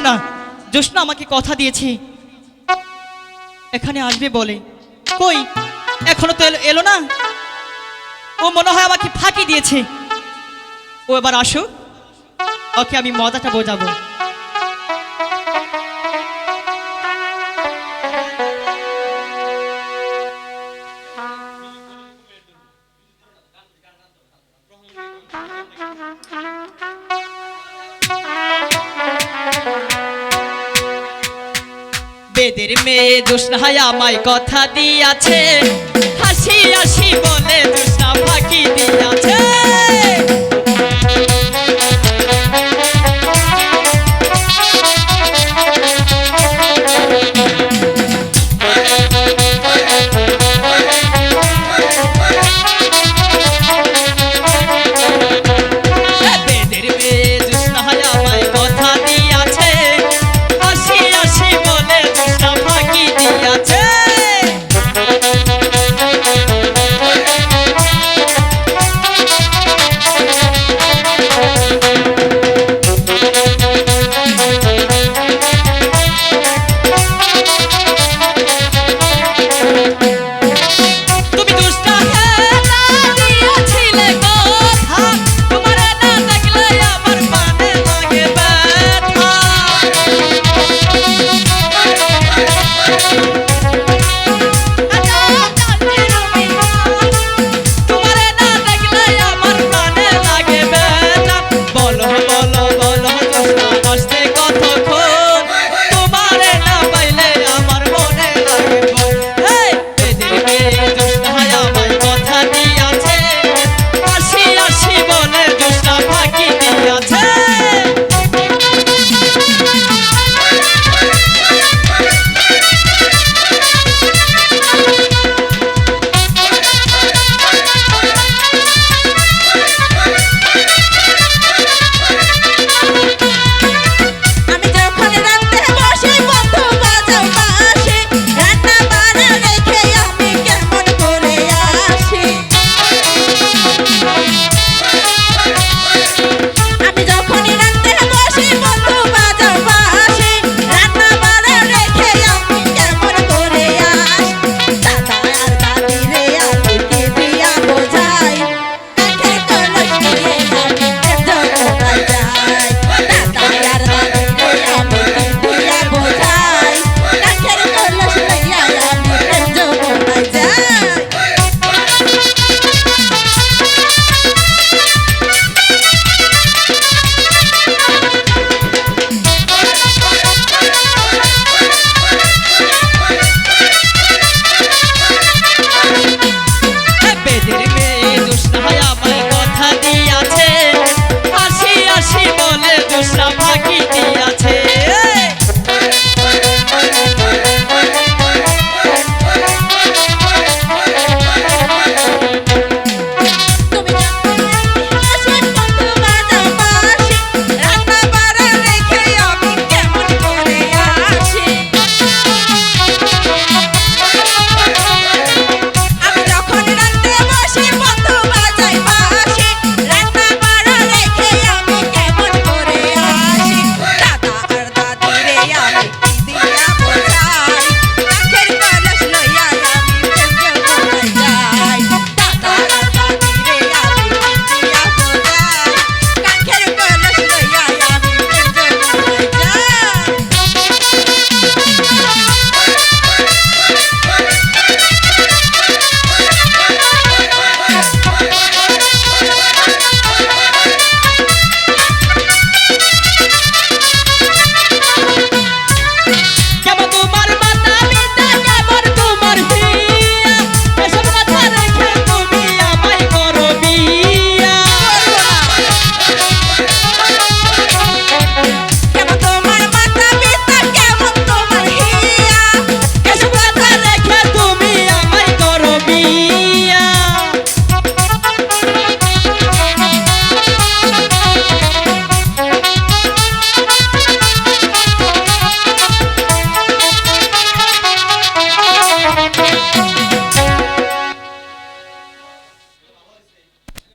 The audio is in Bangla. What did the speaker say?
না? জোসনা আমাকে কথা দিয়েছি। এখানে আসবে বলে। কই? এখনও তো এলো- এলো না? ও মনে হয় আমাকে ফাঁকি দিয়েছে। ও এবার আসুক। ওকে আমি মজাটা বোঝাবো। বেদের মেয়ে দুষ্ণায় আমায় কথা দিয়াছে। হাসি হাসি বলে দিয়া